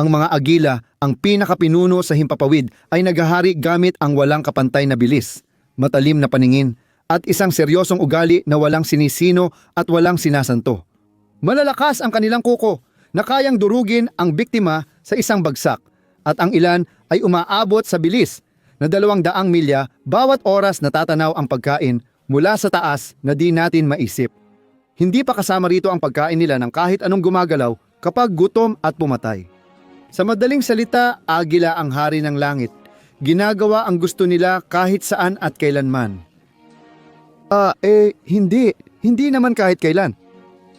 Ang mga agila, ang pinakapinuno sa himpapawid, ay naghahari gamit ang walang kapantay na bilis, matalim na paningin, at isang seryosong ugali na walang sinisino at walang sinasanto. Malalakas ang kanilang kuko na kayang durugin ang biktima sa isang bagsak at ang ilan ay umaabot sa bilis na dalawang daang milya bawat oras natatanaw ang pagkain mula sa taas na di natin maisip. Hindi pa kasama rito ang pagkain nila ng kahit anong gumagalaw kapag gutom at pumatay. Sa madaling salita, agila ang hari ng langit. Ginagawa ang gusto nila kahit saan at kailanman. Ah, eh, hindi. Hindi naman kahit kailan.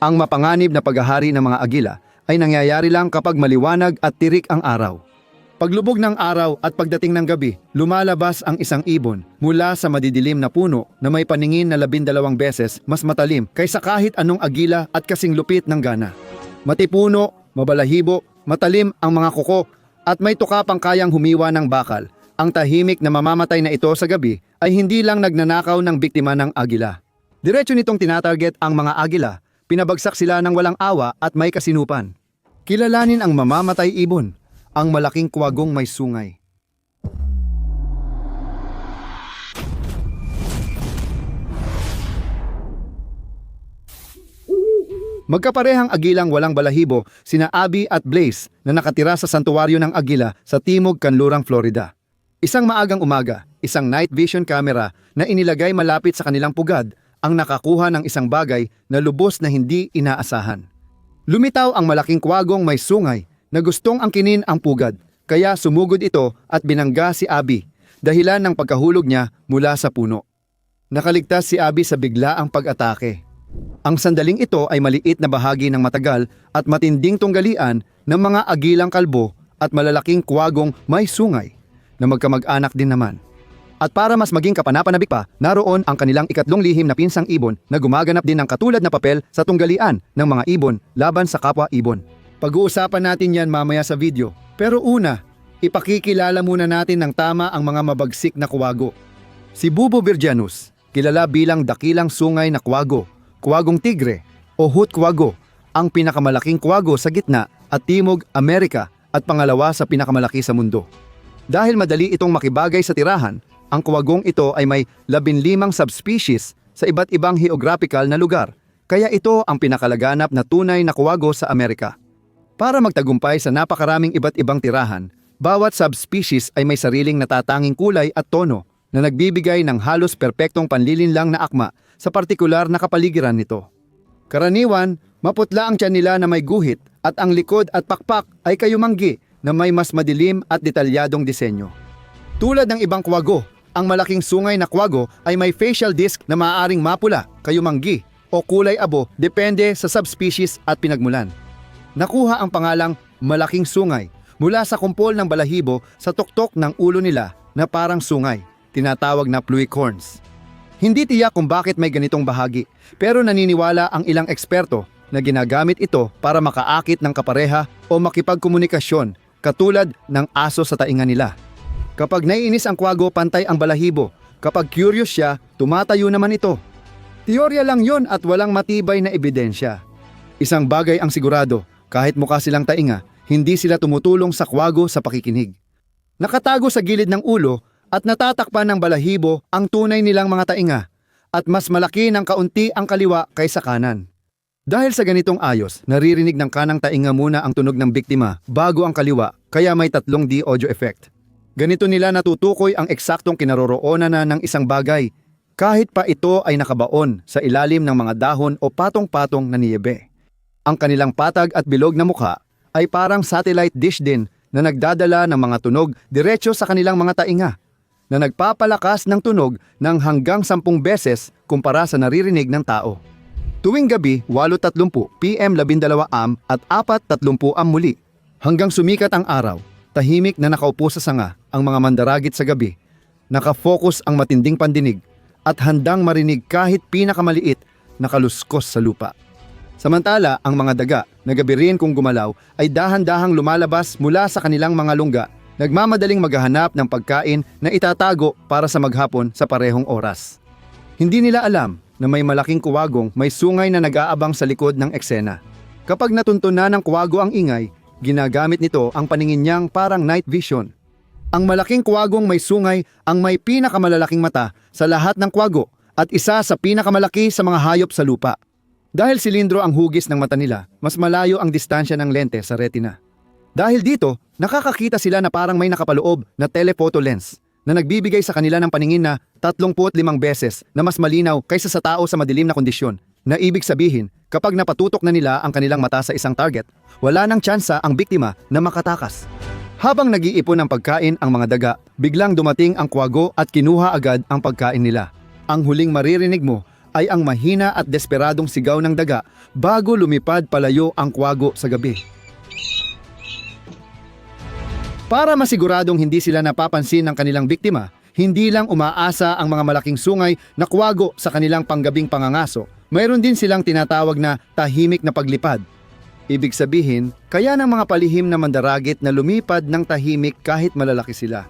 Ang mapanganib na paghahari ng mga agila ay nangyayari lang kapag maliwanag at tirik ang araw. Paglubog ng araw at pagdating ng gabi, lumalabas ang isang ibon mula sa madidilim na puno na may paningin na labindalawang beses mas matalim kaysa kahit anong agila at kasing lupit ng gana. Matipuno, mabalahibo, matalim ang mga kuko at may tukapang kayang humiwa ng bakal. Ang tahimik na mamamatay na ito sa gabi ay hindi lang nagnanakaw ng biktima ng agila. Diretso nitong tinatarget ang mga agila, pinabagsak sila ng walang awa at may kasinupan. Kilalanin ang mamamatay ibon, ang malaking kwagong may sungay. Magkaparehang agilang walang balahibo sina Abby at Blaze na nakatira sa santuwaryo ng agila sa Timog Kanlurang, Florida. Isang maagang umaga, isang night vision camera na inilagay malapit sa kanilang pugad ang nakakuha ng isang bagay na lubos na hindi inaasahan. Lumitaw ang malaking kwagong may sungay na gustong angkinin ang pugad, kaya sumugod ito at binangga si Abby dahilan ng pagkahulog niya mula sa puno. Nakaligtas si Abby sa biglaang pag-atake. Ang sandaling ito ay maliit na bahagi ng matagal at matinding tunggalian ng mga agilang kalbo at malalaking kwagong may sungay na magkamag-anak din naman. At para mas maging kapanapanabik pa, naroon ang kanilang ikatlong lihim na pinsang ibon na gumaganap din ng katulad na papel sa tunggalian ng mga ibon laban sa kapwa ibon. Pag-uusapan natin yan mamaya sa video. Pero una, ipakikilala muna natin ng tama ang mga mabagsik na kuwago. Si Bubo Virgianus, kilala bilang dakilang sungay na kuwago, kuwagong tigre o hoot kuwago, ang pinakamalaking kuwago sa gitna at timog Amerika at pangalawa sa pinakamalaki sa mundo. Dahil madali itong makibagay sa tirahan, ang kuwagong ito ay may 15 subspecies sa iba't ibang geographical na lugar, kaya ito ang pinakalaganap na tunay na kuwago sa Amerika. Para magtagumpay sa napakaraming iba't ibang tirahan, bawat subspecies ay may sariling natatanging kulay at tono na nagbibigay ng halos perpektong panlilinlang na akma sa partikular na kapaligiran nito. Karaniwan, maputla ang tiyan nila na may guhit at ang likod at pakpak ay kayumanggi na may mas madilim at detalyadong disenyo. Tulad ng ibang kwago, ang malaking sungay na kwago ay may facial disc na maaaring mapula, kayumanggi, o kulay abo depende sa subspecies at pinagmulan. Nakuha ang pangalang malaking sungay mula sa kumpol ng balahibo sa tuktok ng ulo nila na parang sungay, tinatawag na pluicorns. Hindi tiyak kung bakit may ganitong bahagi, pero naniniwala ang ilang eksperto na ginagamit ito para makaakit ng kapareha o makipagkomunikasyon katulad ng aso sa tainga nila. Kapag naiinis ang kwago, pantay ang balahibo. Kapag curious siya, tumatayo naman ito. Teorya lang yon at walang matibay na ebidensya. Isang bagay ang sigurado, kahit mukha silang tainga, hindi sila tumutulong sa kwago sa pakikinig. Nakatago sa gilid ng ulo at natatakpan ng balahibo ang tunay nilang mga tainga at mas malaki ng kaunti ang kaliwa kaysa kanan. Dahil sa ganitong ayos, naririnig ng kanang tainga muna ang tunog ng biktima bago ang kaliwa kaya may tatlong D audio effect. Ganito nila natutukoy ang eksaktong kinaroroonan na ng isang bagay kahit pa ito ay nakabaon sa ilalim ng mga dahon o patong-patong na niyebe. Ang kanilang patag at bilog na mukha ay parang satellite dish din na nagdadala ng mga tunog diretso sa kanilang mga tainga na nagpapalakas ng tunog ng hanggang 10 beses kumpara sa naririnig ng tao. Tuwing gabi, 8.30 PM 12 am at 4.30 am muli. Hanggang sumikat ang araw, tahimik na nakaupo sa sanga ang mga mandaragit sa gabi. Nakafocus ang matinding pandinig at handang marinig kahit pinakamaliit na kaluskos sa lupa. Samantala, ang mga daga na gabi rin kung gumalaw ay dahan-dahang lumalabas mula sa kanilang mga lungga, nagmamadaling maghahanap ng pagkain na itatago para sa maghapon sa parehong oras. Hindi nila alam na may malaking kuwagong may sungay na nag-aabang sa likod ng eksena. Kapag natuntunan ng kuwago ang ingay, Ginagamit nito ang paningin niyang parang night vision. Ang malaking kwagong may sungay ang may pinakamalalaking mata sa lahat ng kwago at isa sa pinakamalaki sa mga hayop sa lupa. Dahil silindro ang hugis ng mata nila, mas malayo ang distansya ng lente sa retina. Dahil dito, nakakakita sila na parang may nakapaloob na telephoto lens na nagbibigay sa kanila ng paningin na 35 beses na mas malinaw kaysa sa tao sa madilim na kondisyon na ibig sabihin kapag napatutok na nila ang kanilang mata sa isang target, wala nang tsansa ang biktima na makatakas. Habang nag-iipon ng pagkain ang mga daga, biglang dumating ang kwago at kinuha agad ang pagkain nila. Ang huling maririnig mo ay ang mahina at desperadong sigaw ng daga bago lumipad palayo ang kwago sa gabi. Para masiguradong hindi sila napapansin ng kanilang biktima, hindi lang umaasa ang mga malaking sungay na kwago sa kanilang panggabing pangangaso. Mayroon din silang tinatawag na tahimik na paglipad. Ibig sabihin, kaya ng mga palihim na mandaragit na lumipad ng tahimik kahit malalaki sila.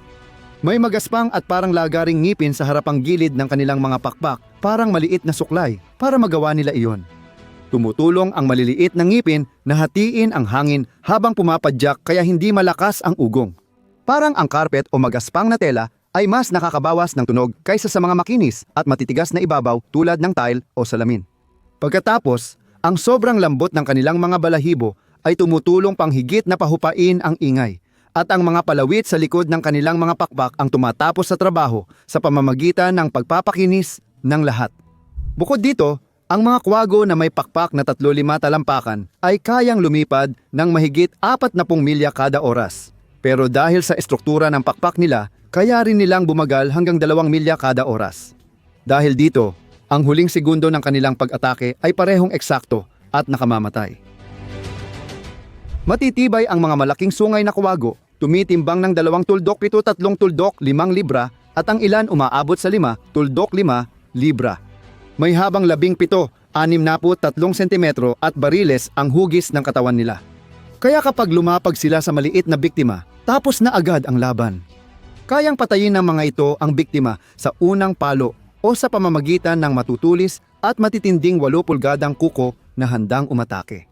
May magaspang at parang lagaring ngipin sa harapang gilid ng kanilang mga pakpak, parang maliit na suklay, para magawa nila iyon. Tumutulong ang maliliit na ngipin na hatiin ang hangin habang pumapadyak kaya hindi malakas ang ugong. Parang ang carpet o magaspang na tela ay mas nakakabawas ng tunog kaysa sa mga makinis at matitigas na ibabaw tulad ng tile o salamin. Pagkatapos, ang sobrang lambot ng kanilang mga balahibo ay tumutulong pang higit na pahupain ang ingay at ang mga palawit sa likod ng kanilang mga pakpak ang tumatapos sa trabaho sa pamamagitan ng pagpapakinis ng lahat. Bukod dito, ang mga kwago na may pakpak na 35 talampakan ay kayang lumipad ng mahigit 40 milya kada oras. Pero dahil sa estruktura ng pakpak nila, kaya rin nilang bumagal hanggang 2 milya kada oras. Dahil dito, ang huling segundo ng kanilang pag-atake ay parehong eksakto at nakamamatay. Matitibay ang mga malaking sungay na kuwago, tumitimbang ng dalawang tuldok pito tatlong tuldok limang libra at ang ilan umaabot sa lima tuldok lima libra. May habang labing pito, anim na tatlong sentimetro at bariles ang hugis ng katawan nila. Kaya kapag lumapag sila sa maliit na biktima, tapos na agad ang laban. Kayang patayin ng mga ito ang biktima sa unang palo o sa pamamagitan ng matutulis at matitinding 8 pulgadang kuko na handang umatake.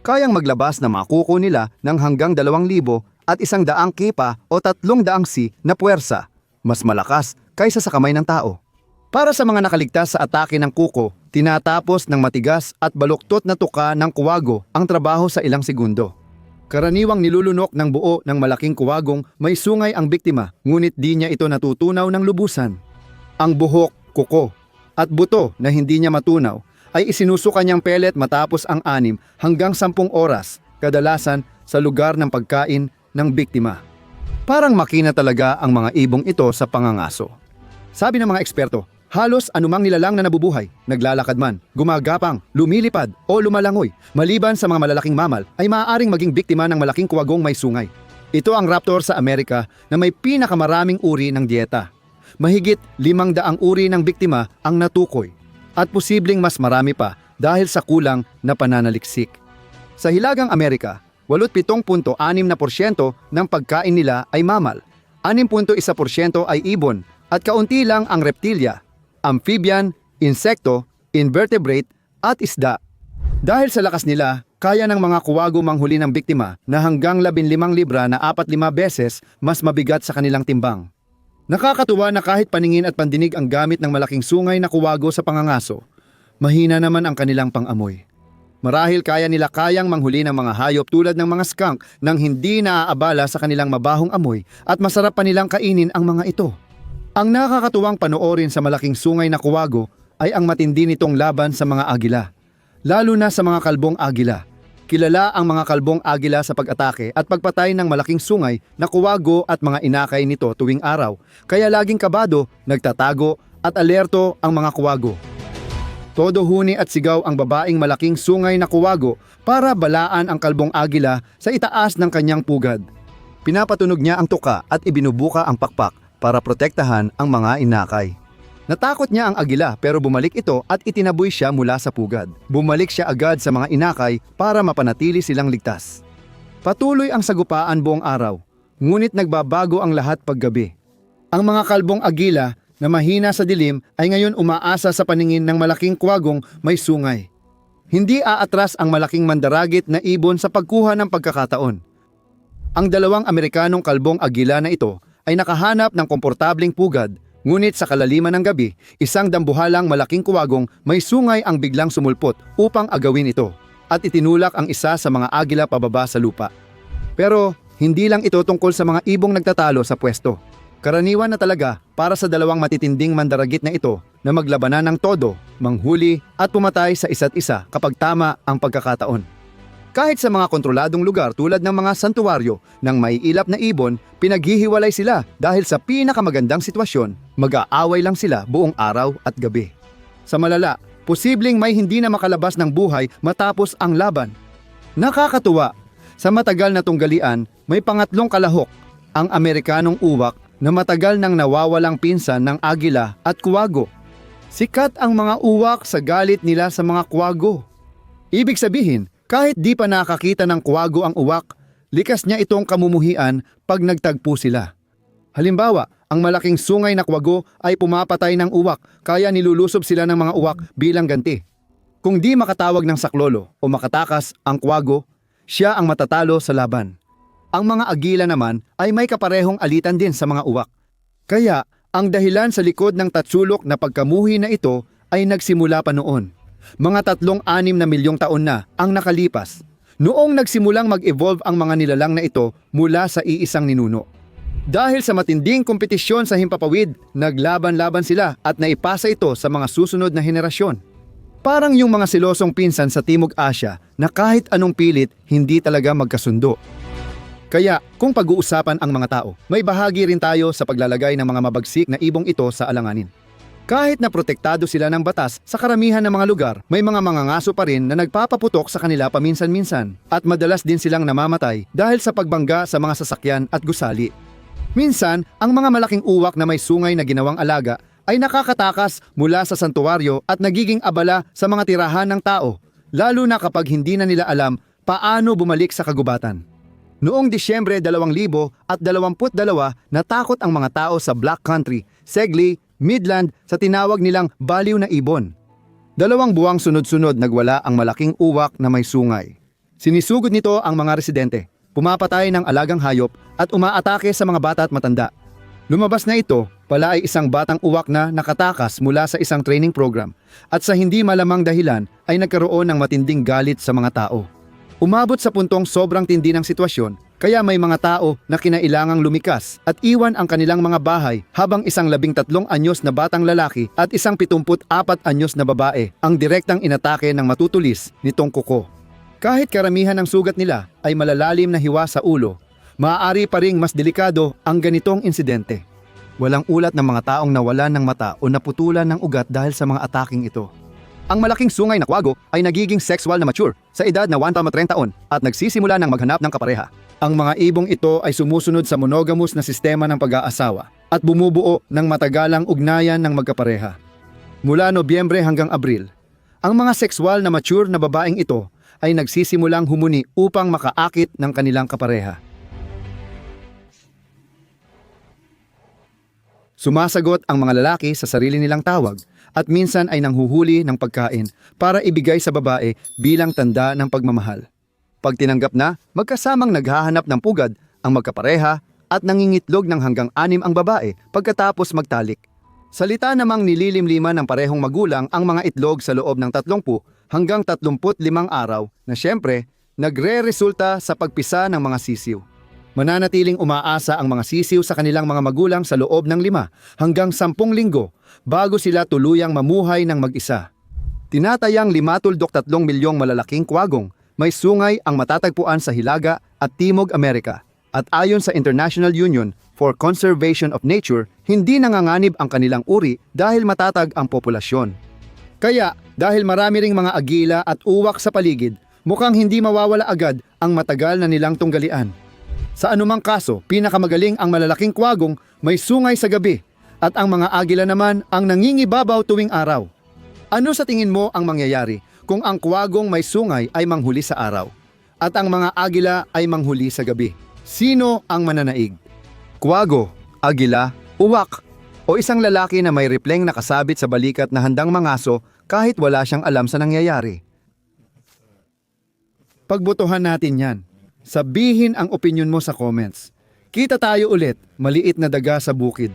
Kayang maglabas ng mga kuko nila ng hanggang 2,000 at isang daang kipa o tatlong daang si na puwersa, mas malakas kaysa sa kamay ng tao. Para sa mga nakaligtas sa atake ng kuko, tinatapos ng matigas at baluktot na tuka ng kuwago ang trabaho sa ilang segundo. Karaniwang nilulunok ng buo ng malaking kuwagong may sungay ang biktima, ngunit di niya ito natutunaw ng lubusan. Ang buhok, kuko, at buto na hindi niya matunaw ay isinusuka niyang pelet matapos ang anim hanggang sampung oras, kadalasan sa lugar ng pagkain ng biktima. Parang makina talaga ang mga ibong ito sa pangangaso. Sabi ng mga eksperto, halos anumang nilalang na nabubuhay, naglalakad man, gumagapang, lumilipad o lumalangoy, maliban sa mga malalaking mamal, ay maaaring maging biktima ng malaking kuwagong may sungay. Ito ang raptor sa Amerika na may pinakamaraming uri ng dieta. Mahigit limang daang uri ng biktima ang natukoy at posibleng mas marami pa dahil sa kulang na pananaliksik. Sa Hilagang Amerika, 87.6% ng pagkain nila ay mamal, 6.1% ay ibon at kaunti lang ang reptilya, amphibian, insekto, invertebrate at isda. Dahil sa lakas nila, kaya ng mga kuwago manghuli ng biktima na hanggang 15 libra na 4-5 beses mas mabigat sa kanilang timbang. Nakakatuwa na kahit paningin at pandinig ang gamit ng malaking sungay na kuwago sa pangangaso, mahina naman ang kanilang pangamoy. Marahil kaya nila kayang manghuli ng mga hayop tulad ng mga skunk nang hindi naaabala sa kanilang mabahong amoy at masarap pa nilang kainin ang mga ito. Ang nakakatuwang panoorin sa malaking sungay na kuwago ay ang matindi nitong laban sa mga agila, lalo na sa mga kalbong agila. Kilala ang mga kalbong agila sa pag-atake at pagpatay ng malaking sungay na kuwago at mga inakay nito tuwing araw, kaya laging kabado, nagtatago at alerto ang mga kuwago. Todo huni at sigaw ang babaeng malaking sungay na kuwago para balaan ang kalbong agila sa itaas ng kanyang pugad. Pinapatunog niya ang tuka at ibinubuka ang pakpak para protektahan ang mga inakay. Natakot niya ang agila pero bumalik ito at itinaboy siya mula sa pugad. Bumalik siya agad sa mga inakay para mapanatili silang ligtas. Patuloy ang sagupaan buong araw, ngunit nagbabago ang lahat paggabi. Ang mga kalbong agila na mahina sa dilim ay ngayon umaasa sa paningin ng malaking kwagong may sungay. Hindi aatras ang malaking mandaragit na ibon sa pagkuha ng pagkakataon. Ang dalawang Amerikanong kalbong agila na ito ay nakahanap ng komportabling pugad, ngunit sa kalaliman ng gabi, isang dambuhalang malaking kuwagong may sungay ang biglang sumulpot upang agawin ito at itinulak ang isa sa mga agila pababa sa lupa. Pero hindi lang ito tungkol sa mga ibong nagtatalo sa pwesto. Karaniwan na talaga para sa dalawang matitinding mandaragit na ito na maglabanan ng todo, manghuli at pumatay sa isa't isa kapag tama ang pagkakataon. Kahit sa mga kontroladong lugar tulad ng mga santuwaryo ng maiilap na ibon, pinaghihiwalay sila dahil sa pinakamagandang sitwasyon, mag-aaway lang sila buong araw at gabi. Sa malala, posibleng may hindi na makalabas ng buhay matapos ang laban. Nakakatuwa, sa matagal na tunggalian, may pangatlong kalahok, ang Amerikanong uwak na matagal nang nawawalang pinsan ng agila at kuwago. Sikat ang mga uwak sa galit nila sa mga kuwago. Ibig sabihin, kahit di pa nakakita ng kuwago ang uwak, likas niya itong kamumuhian pag nagtagpo sila. Halimbawa, ang malaking sungay na kuwago ay pumapatay ng uwak kaya nilulusob sila ng mga uwak bilang ganti. Kung di makatawag ng saklolo o makatakas ang kuwago, siya ang matatalo sa laban. Ang mga agila naman ay may kaparehong alitan din sa mga uwak. Kaya, ang dahilan sa likod ng tatsulok na pagkamuhi na ito ay nagsimula pa noon. Mga tatlong anim na milyong taon na ang nakalipas. Noong nagsimulang mag-evolve ang mga nilalang na ito mula sa iisang ninuno. Dahil sa matinding kompetisyon sa himpapawid, naglaban-laban sila at naipasa ito sa mga susunod na henerasyon. Parang yung mga silosong pinsan sa Timog Asya na kahit anong pilit hindi talaga magkasundo. Kaya kung pag-uusapan ang mga tao, may bahagi rin tayo sa paglalagay ng mga mabagsik na ibong ito sa alanganin. Kahit na protektado sila ng batas sa karamihan ng mga lugar, may mga mangangaso pa rin na nagpapaputok sa kanila paminsan-minsan at madalas din silang namamatay dahil sa pagbangga sa mga sasakyan at gusali. Minsan, ang mga malaking uwak na may sungay na ginawang alaga ay nakakatakas mula sa santuwaryo at nagiging abala sa mga tirahan ng tao, lalo na kapag hindi na nila alam paano bumalik sa kagubatan. Noong Disyembre 2022, natakot ang mga tao sa Black Country, Segley, Midland sa tinawag nilang baliw na ibon. Dalawang buwang sunod-sunod nagwala ang malaking uwak na may sungay. Sinisugod nito ang mga residente, pumapatay ng alagang hayop at umaatake sa mga bata at matanda. Lumabas na ito, pala ay isang batang uwak na nakatakas mula sa isang training program at sa hindi malamang dahilan ay nagkaroon ng matinding galit sa mga tao. Umabot sa puntong sobrang tindi ng sitwasyon, kaya may mga tao na kinailangang lumikas at iwan ang kanilang mga bahay habang isang labing tatlong anyos na batang lalaki at isang pitumput apat anyos na babae ang direktang inatake ng matutulis nitong kuko. Kahit karamihan ng sugat nila ay malalalim na hiwa sa ulo, maaari pa ring mas delikado ang ganitong insidente. Walang ulat ng mga taong nawalan ng mata o naputulan ng ugat dahil sa mga ataking ito. Ang malaking sungay na kwago ay nagiging sexual na mature sa edad na 1 taon at nagsisimula ng maghanap ng kapareha. Ang mga ibong ito ay sumusunod sa monogamous na sistema ng pag-aasawa at bumubuo ng matagalang ugnayan ng magkapareha. Mula Nobyembre hanggang Abril, ang mga sexual na mature na babaeng ito ay nagsisimulang humuni upang makaakit ng kanilang kapareha. Sumasagot ang mga lalaki sa sarili nilang tawag at minsan ay nanghuhuli ng pagkain para ibigay sa babae bilang tanda ng pagmamahal. Pag tinanggap na, magkasamang naghahanap ng pugad ang magkapareha at nangingitlog ng hanggang anim ang babae pagkatapos magtalik. Salita namang nililimliman ng parehong magulang ang mga itlog sa loob ng 30 hanggang 35 araw na siyempre nagre-resulta sa pagpisa ng mga sisiw. Mananatiling umaasa ang mga sisiw sa kanilang mga magulang sa loob ng lima hanggang sampung linggo bago sila tuluyang mamuhay ng mag-isa. Tinatayang 5 milyong malalaking kwagong may sungay ang matatagpuan sa Hilaga at Timog Amerika. At ayon sa International Union for Conservation of Nature, hindi nanganganib ang kanilang uri dahil matatag ang populasyon. Kaya, dahil marami ring mga agila at uwak sa paligid, mukhang hindi mawawala agad ang matagal na nilang tunggalian. Sa anumang kaso, pinakamagaling ang malalaking kwagong may sungay sa gabi at ang mga agila naman ang nangingibabaw tuwing araw. Ano sa tingin mo ang mangyayari kung ang kwagong may sungay ay manghuli sa araw at ang mga agila ay manghuli sa gabi? Sino ang mananaig? Kwago, agila, uwak, o isang lalaki na may ripleng nakasabit sa balikat na handang mangaso kahit wala siyang alam sa nangyayari? Pagbotohan natin yan. Sabihin ang opinion mo sa comments. Kita tayo ulit, maliit na daga sa bukid.